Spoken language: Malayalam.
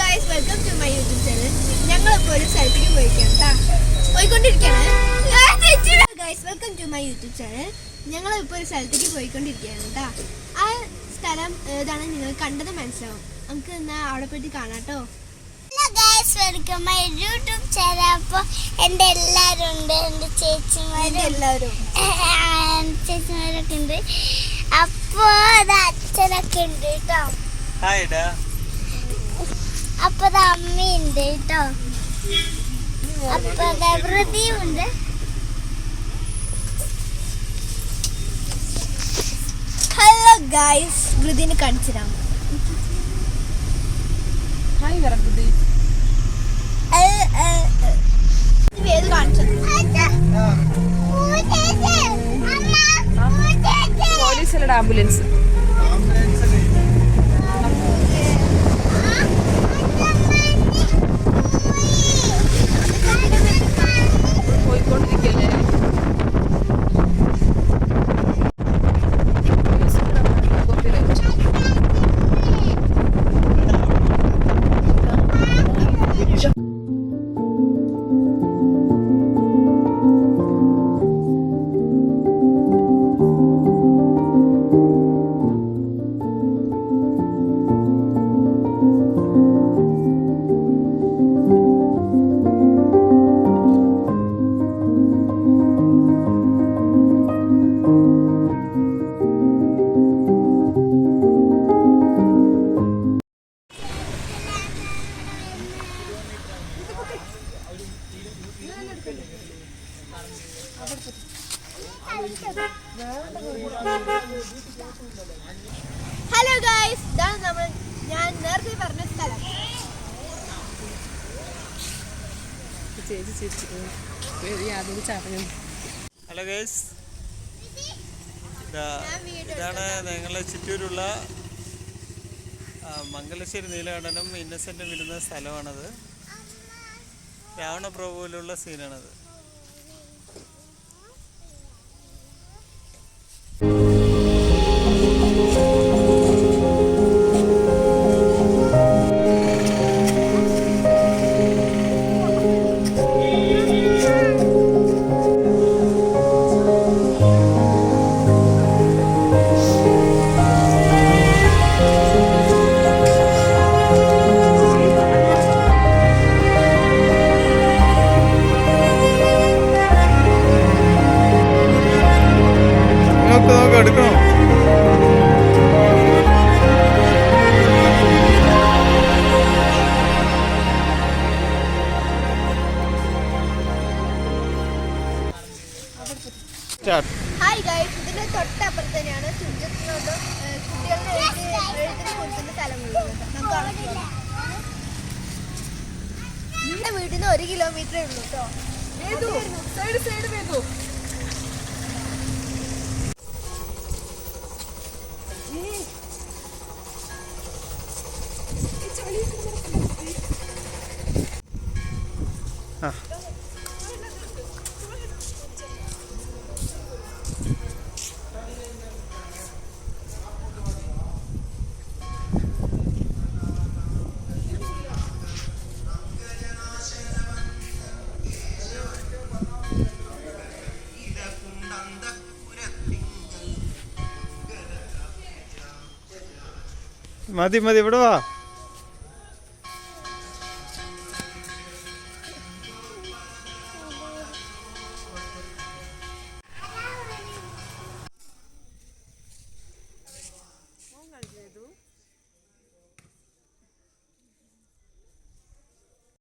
Guys welcome to my YouTube channel ഞങ്ങളിപ്പോൾ ഒരു സ്ഥലത്തേക്ക് പോയിരിക്കുകയാണ് കേട്ടോ പോയിക്കൊണ്ടിരിക്കുകയാണ്. Guys welcome to my YouTube channel ഞങ്ങളിപ്പോൾ ഒരു സ്ഥലത്തേക്ക് പോയിക്കൊണ്ടിരിക്കുകയാണ് കേട്ടോ ആ സ്ഥലം ഏതാണ് നിങ്ങൾ കണ്ടത് മനസ്സിലാവും. നമുക്ക് എന്നാൽ അവിടെ പോയിട്ട് കാണാം കേട്ടോ വെൽക്കം മൈ യൂട്യൂബ് ചാനൽ അപ്പോൾ എന്റെ എല്ലാവരും ഉണ്ട്. എന്റെ ചേച്ചിമാരും. എല്ലാവരും. ചേച്ചിമാരൊക്കെ ഉണ്ട്. അപ്പോൾ അച്ഛനൊക്കെ ഉണ്ട് കേട്ടോ അമ്മയുണ്ട് കേട്ടോ. ഉണ്ട് ഹലോ ഗൈസ് വൃതിനെ കാണിച്ചിരാം ഹായ് പറ ബുദ്ധി ഏത് കാണിച്ചത്? പോലീസിലൂടെ ആംബുലൻസ്. ഹലോ ഗൈസ് ഇതാണ് നമ്മൾ ഞാൻ നേരത്തെ പറഞ്ഞ സ്ഥലം. ചേച്ചി ചേച്ചി യാതൊരു ചാപ്പനും ഹലോ ഗൈസ് ഇതാ ഇതാണ് ഞങ്ങളുടെ ചുറ്റൂരുള്ള മംഗലശ്ശേരി നീലകണ്ഠനും ഇന്നസെന്റും വിടുന്ന സ്ഥലമാണത്. രാവണപ്രഭുവിലുള്ള സീനാണത് സ്റ്റാർട്ട് ഹായ് ഗൈസ് ഇതിന്റെ തൊട്ടപ്പുറത്ത് തന്നെയാണ് തുഞ്ചത്തിനോട്ടും കുട്ടികളുടെ എഴുതി എഴുത്തിന് കുറിച്ചുള്ള സ്ഥലങ്ങളുള്ളത് നമുക്ക്. നമ്മുടെ വീട്ടിൽ നിന്ന് ഒരു കിലോമീറ്ററേ ഉള്ളൂ കേട്ടോ സൈഡ് സൈഡ് വേദു ആ. மதி மதி விடவா?